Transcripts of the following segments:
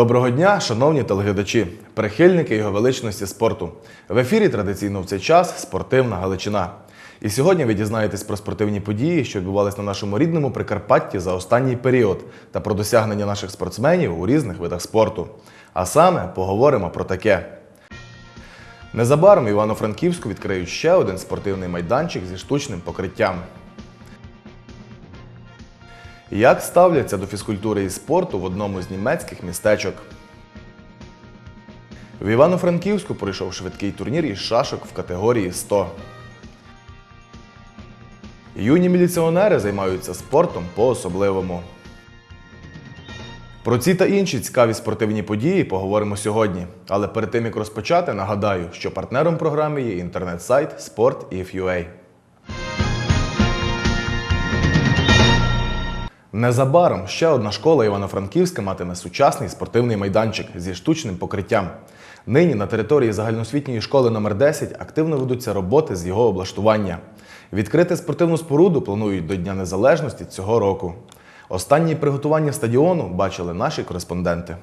Доброго дня, шановні телеглядачі, прихильники його величності спорту. В ефірі традиційно в цей час спортивна Галичина. І сьогодні ви дізнаєтесь про спортивні події, що відбувалися на нашому рідному Прикарпатті за останній період та про досягнення наших спортсменів у різних видах спорту. А саме поговоримо про таке. Незабаром Івано-Франківську відкриють ще один спортивний майданчик зі штучним покриттям. Як ставляться до фізкультури і спорту в одному з німецьких містечок? В Івано-Франківську пройшов швидкий турнір із шашок в категорії 100. Юні міліціонери займаються спортом по-особливому. Про ці та інші цікаві спортивні події поговоримо сьогодні. Але перед тим як розпочати, нагадаю, що партнером програми є інтернет-сайт Sport.if.ua. Незабаром ще одна школа Івано-Франківська матиме сучасний спортивний майданчик зі штучним покриттям. Нині на території загальноосвітньої школи номер 10 активно ведуться роботи з його облаштування. Відкрити спортивну споруду планують до Дня Незалежності цього року. Останні приготування стадіону бачили наші кореспонденти.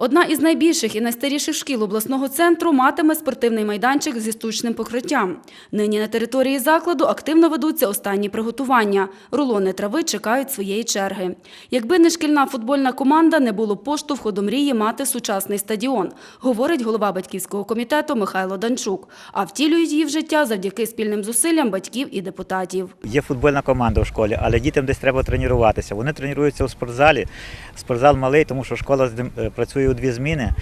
Одна із найбільших і найстаріших шкіл обласного центру матиме спортивний майданчик зі штучним покриттям. Нині на території закладу активно ведуться останні приготування. Рулони трави чекають своєї черги. Якби не шкільна футбольна команда, не було поштовху до мрії мати сучасний стадіон, говорить голова батьківського комітету Михайло Данчук. А втілюють її в життя завдяки спільним зусиллям батьків і депутатів. Є футбольна команда в школі, але дітям десь треба тренуватися. Вони тренуються у спортзалі. Спортзал малий, тому що школа е, працює у дві зміни.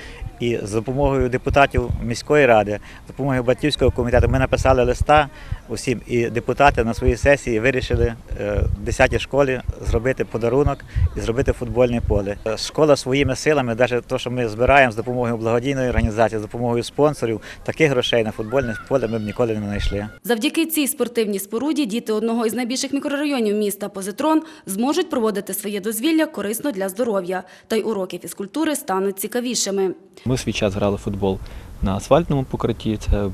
І з допомогою депутатів міської ради, з допомогою батьківського комітету ми написали листа усім, і депутати на своїй сесії вирішили е, в 10-й школі зробити подарунок і зробити футбольне поле. Е, Школа своїми силами, навіть те, що ми збираємо з допомогою благодійної організації, з допомогою спонсорів, таких грошей на футбольне поле ми б ніколи не знайшли. Завдяки цій спортивній споруді діти одного із найбільших мікрорайонів міста Позитрон зможуть проводити своє дозвілля корисно для здоров'я, та й уроки фізкультури стануть цікавішими. Ми свій час грали футбол на асфальтному покритті, це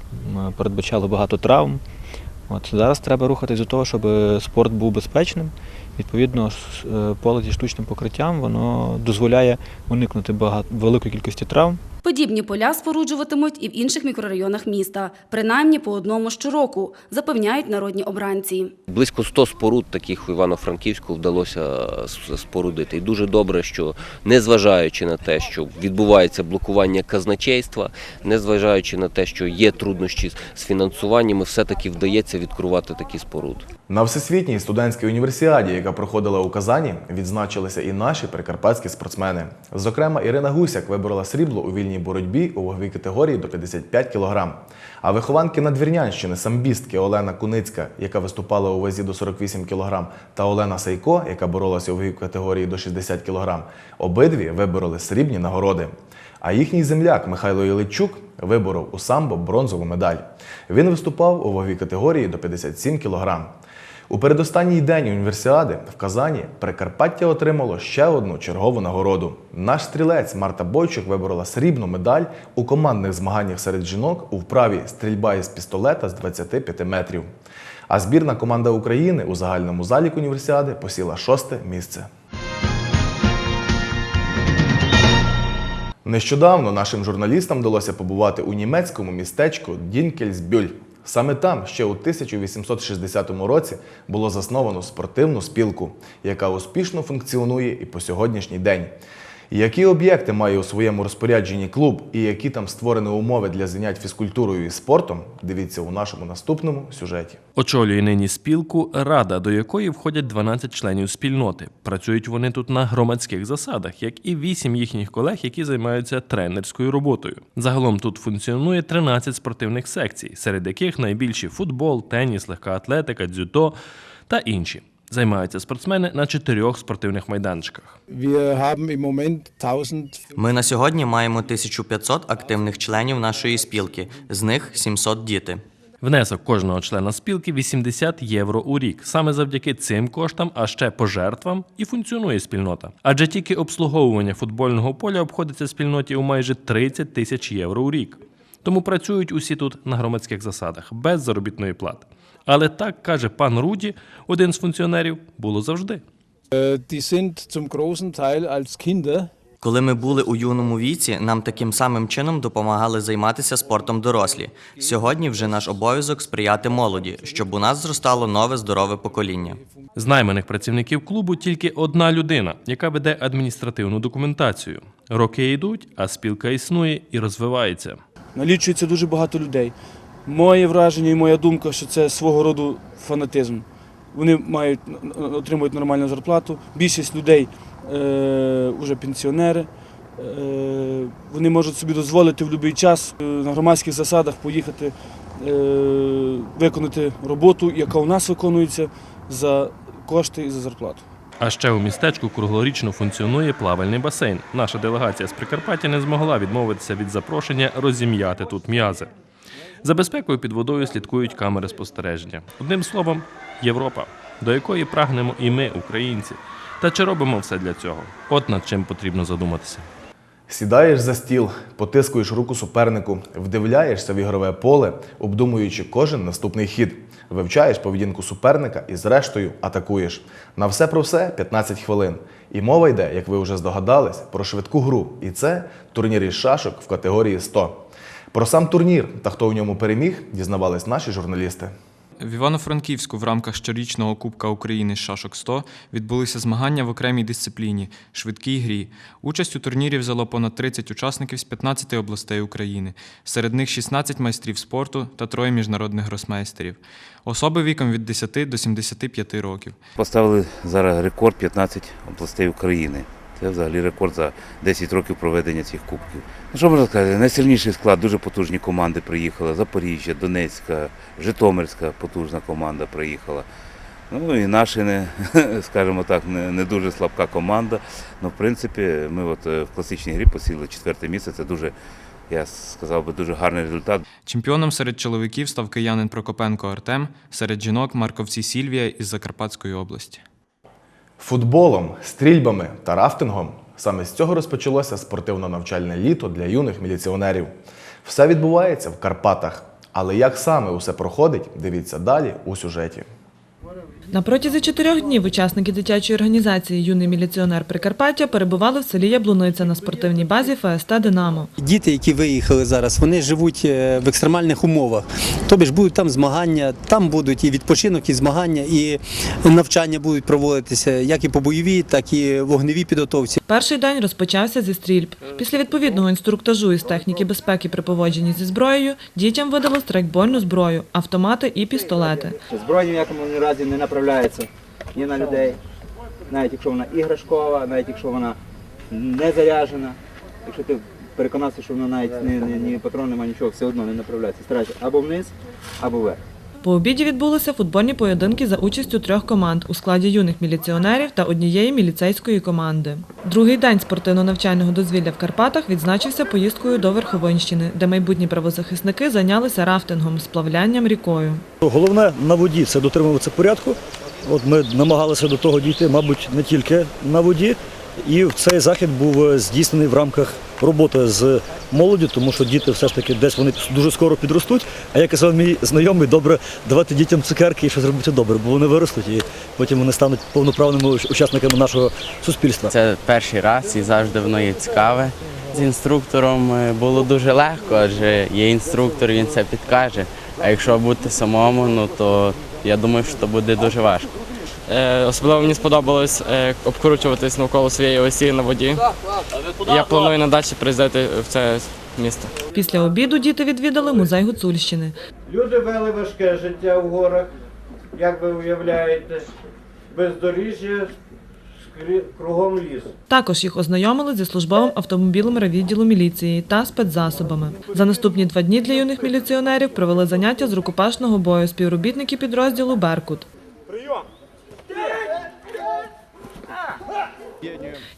передбачало багато травм. От, зараз треба рухатись до того, щоб спорт був безпечним. Відповідно, е, поле зі штучним покриттям воно дозволяє уникнути багато, великої кількості травм. Подібні поля споруджуватимуть і в інших мікрорайонах міста, принаймні по одному щороку, запевняють народні обранці. Близько 100 споруд таких у Івано-Франківську вдалося спорудити. І дуже добре, що незважаючи на те, що відбувається блокування казначейства, незважаючи на те, що є труднощі з- з фінансуванням, все-таки вдається відкривати такі споруди. На всесвітній студентській універсіаді, яка проходила у Казані, відзначилися і наші прикарпатські спортсмени. Зокрема, Ірина Гусяк виборола срібло у вільній боротьбі у ваговій категорії до 55 кг. А вихованки Надвірнянщини, самбістки Олена Куницька, яка виступала у вазі до 48 кг, та Олена Сайко, яка боролася у ваговій категорії до 60 кг, обидві вибороли срібні нагороди. А їхній земляк Михайло Іличук виборов у самбо бронзову медаль. Він виступав у ваговій категорії до 57 кг. У передостанній день універсіади в Казані Прикарпаття отримало ще одну чергову нагороду. Наш стрілець Марта Бойчук виборола срібну медаль у командних змаганнях серед жінок у вправі стрільба із пістолета з 25 метрів. А збірна команда України у загальному заліку універсіади посіла шосте місце. Нещодавно нашим журналістам вдалося побувати у німецькому містечку Дінкельсбюль. Саме там ще у 1860 році було засновано спортивну спілку, яка успішно функціонує і по сьогоднішній день. Які об'єкти має у своєму розпорядженні клуб і які там створені умови для занять фізкультурою і спортом, дивіться у нашому наступному сюжеті. Очолює нині спілку рада, до якої входять 12 членів спільноти. Працюють вони тут на громадських засадах, як і 8 їхніх колег, які займаються тренерською роботою. Загалом тут функціонує 13 спортивних секцій, серед яких найбільші футбол, теніс, легка атлетика, дзюдо та інші. Займаються спортсмени на чотирьох спортивних майданчиках. Wir haben im Moment 1000 Ми на сьогодні маємо 1500 активних членів нашої спілки, з них 700 діти. Внесок кожного члена спілки 80 євро у рік. Саме завдяки цим коштам, а ще пожертвам, і функціонує спільнота. Адже тільки обслуговування футбольного поля обходиться спільноті у майже 30 тисяч євро у рік. Тому працюють усі тут на громадських засадах, без заробітної плати. Але так каже пан Руді, один з функціонерів, було завжди. Kinder Коли ми були у юному віці, нам таким самим чином допомагали займатися спортом дорослі. Сьогодні вже наш обов'язок сприяти молоді, щоб у нас зростало нове здорове покоління. З найманих працівників клубу тільки одна людина, яка веде адміністративну документацію. Роки йдуть, а спілка існує і розвивається. налічується дуже багато людей. Моє враження і моя думка, що це свого роду фанатизм. Вони мають отримують нормальну зарплату. Більшість людей е, вже пенсіонери. Е, вони можуть собі дозволити в будь-який час е, на громадських засадах поїхати е, виконати роботу, яка у нас виконується за кошти і за зарплату. А ще у містечку круглорічно функціонує плавальний басейн. Наша делегація з Прикарпаття не змогла відмовитися від запрошення розім'яти тут м'язи. За безпекою під водою слідкують камери спостереження. Одним словом, Європа, до якої прагнемо і ми, українці. Та чи робимо все для цього? От над чим потрібно задуматися. Сідаєш за стіл, потискуєш руку супернику, вдивляєшся в ігрове поле, обдумуючи кожен наступний хід, вивчаєш поведінку суперника і, зрештою, атакуєш. На все про все 15 хвилин. І мова йде, як ви вже здогадались, про швидку гру. І це турнір із шашок в категорії 100. Про сам турнір та хто у ньому переміг, дізнавались наші журналісти. В Івано-Франківську в рамках щорічного Кубка України з шашок 100 відбулися змагання в окремій дисципліні швидкій грі. Участь у турнірі взяло понад 30 учасників з 15 областей України. Серед них 16 майстрів спорту та троє міжнародних гросмейстерів. Особи віком від 10 до 75 років. Поставили зараз рекорд 15 областей України. Це взагалі рекорд за 10 років проведення цих кубків. Ну що можна сказати? Найсильніший склад, дуже потужні команди приїхали. Запоріжжя, Донецька, Житомирська потужна команда приїхала. Ну і наші, не, скажімо так, не, не дуже слабка команда. Ну, в принципі, ми от е, в класичній грі посіли четверте місце. Це дуже, я сказав би, дуже гарний результат. Чемпіоном серед чоловіків став киянин Прокопенко Артем, серед жінок Марковці Сільвія із Закарпатської області. Футболом, стрільбами та рафтингом саме з цього розпочалося спортивно-навчальне літо для юних міліціонерів. Все відбувається в Карпатах. Але як саме усе проходить, дивіться далі у сюжеті. На протязі чотирьох днів учасники дитячої організації Юний міліціонер Прикарпаття перебували в селі Яблуниця на спортивній базі ФСТ Динамо. Діти, які виїхали зараз, вони живуть е, в екстремальних умовах. Тобі ж будуть там змагання, там будуть і відпочинок, і змагання, і навчання будуть проводитися як і по бойовій, так і вогневій підготовці. Перший день розпочався зі стрільб. Після відповідного інструктажу із техніки безпеки при поводженні зі зброєю дітям видали страйкбольну зброю, автомати і пістолети. В якому разі не направляється ні на людей, навіть якщо вона іграшкова, навіть якщо вона не заряжена, якщо ти переконався, що вона навіть ні, ні, ні патрон немає нічого, все одно не направляється. Старайся або вниз, або вверх. По обіді відбулися футбольні поєдинки за участю трьох команд у складі юних міліціонерів та однієї міліцейської команди. Другий день спортивно-навчального дозвілля в Карпатах відзначився поїздкою до Верховинщини, де майбутні правозахисники зайнялися рафтингом, сплавлянням рікою. Головне на воді це дотримуватися порядку. От ми намагалися до того дійти, мабуть, не тільки на воді. І цей захід був е, здійснений в рамках роботи з молоді, тому що діти все ж таки десь вони дуже скоро підростуть. А як казав мій знайомий, добре давати дітям цукерки і щось робити добре, бо вони виростуть і потім вони стануть повноправними учасниками нашого суспільства. Це перший раз і завжди воно є цікаве. З інструктором е, було дуже легко, адже є інструктор, він це підкаже. А якщо бути самому, ну то я думаю, що це буде дуже важко. Е, Особливо мені сподобалось е, обкручуватись навколо своєї осі на воді. Я планую надалі приїздити в це місто. Після обіду діти відвідали музей Гуцульщини. Люди вели важке життя в горах, як ви уявляєте, бездоріжжя, кругом ліс. Також їх ознайомили зі службовим автомобілем райвідділу міліції та спецзасобами. За наступні два дні для юних міліціонерів провели заняття з рукопашного бою співробітники підрозділу Беркут.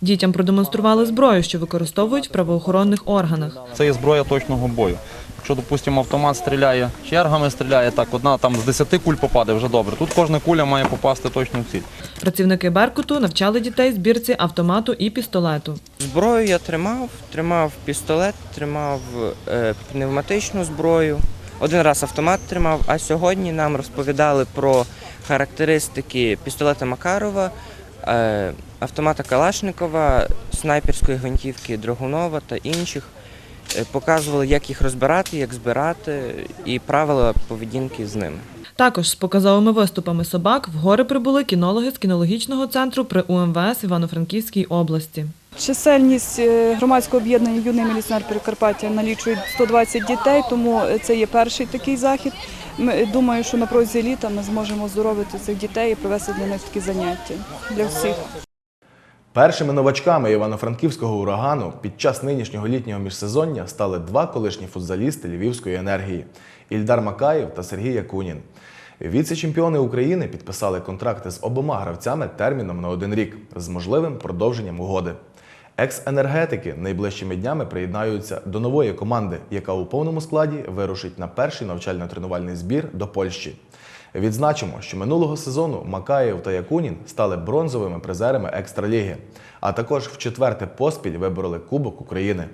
Дітям продемонстрували зброю, що використовують в правоохоронних органах. Це є зброя точного бою. Якщо, допустимо, автомат стріляє чергами, стріляє так, одна там з 10 куль попаде вже добре. Тут кожна куля має попасти точно в ціль. Працівники Беркуту навчали дітей збірці автомату і пістолету. Зброю я тримав, тримав пістолет, тримав е, пневматичну зброю. Один раз автомат тримав, а сьогодні нам розповідали про характеристики пістолета Макарова, автомата Калашникова, снайперської гвинтівки Драгунова та інших. Е, Показували, як їх розбирати, як збирати і правила поведінки з ними. Також з показовими виступами собак в гори прибули кінологи з кінологічного центру при УМВС Івано-Франківській області. Чисельність е, громадського об'єднання Юний міліціонер Прикарпаття налічує 120 дітей, тому це є перший такий захід. Ми- Думаю, що на протязі літа ми зможемо оздоровити цих дітей і провести для них такі заняття для всіх. Першими новачками івано-франківського урагану під час нинішнього літнього міжсезоння стали два колишні футзалісти Львівської енергії Ільдар Макаєв та Сергій Якунін. Віце-чемпіони України підписали контракти з обома гравцями терміном на один рік з можливим продовженням угоди. Екс-енергетики найближчими днями приєднаються до нової команди, яка у повному складі вирушить на перший навчально-тренувальний збір до Польщі. Відзначимо, що минулого сезону Макаєв та Якунін стали бронзовими призерами екстраліги, а також в четверте поспіль вибороли Кубок України.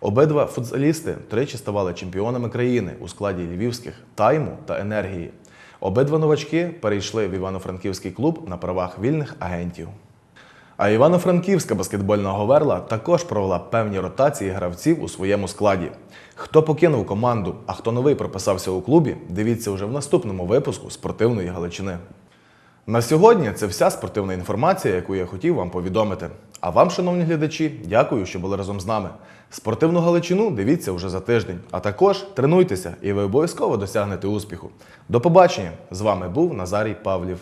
Обидва футзалісти тричі ставали чемпіонами країни у складі львівських тайму та енергії. Обидва новачки перейшли в Івано-Франківський клуб на правах вільних агентів. А Івано-Франківська баскетбольна говерла також провела певні ротації гравців у своєму складі. Хто покинув команду, а хто новий прописався у клубі, дивіться вже в наступному випуску спортивної Галичини. На сьогодні це вся спортивна інформація, яку я хотів вам повідомити. А вам, шановні глядачі, дякую, що були разом з нами. Спортивну Галичину дивіться вже за тиждень, а також тренуйтеся, і ви обов'язково досягнете успіху. До побачення! З вами був Назарій Павлів.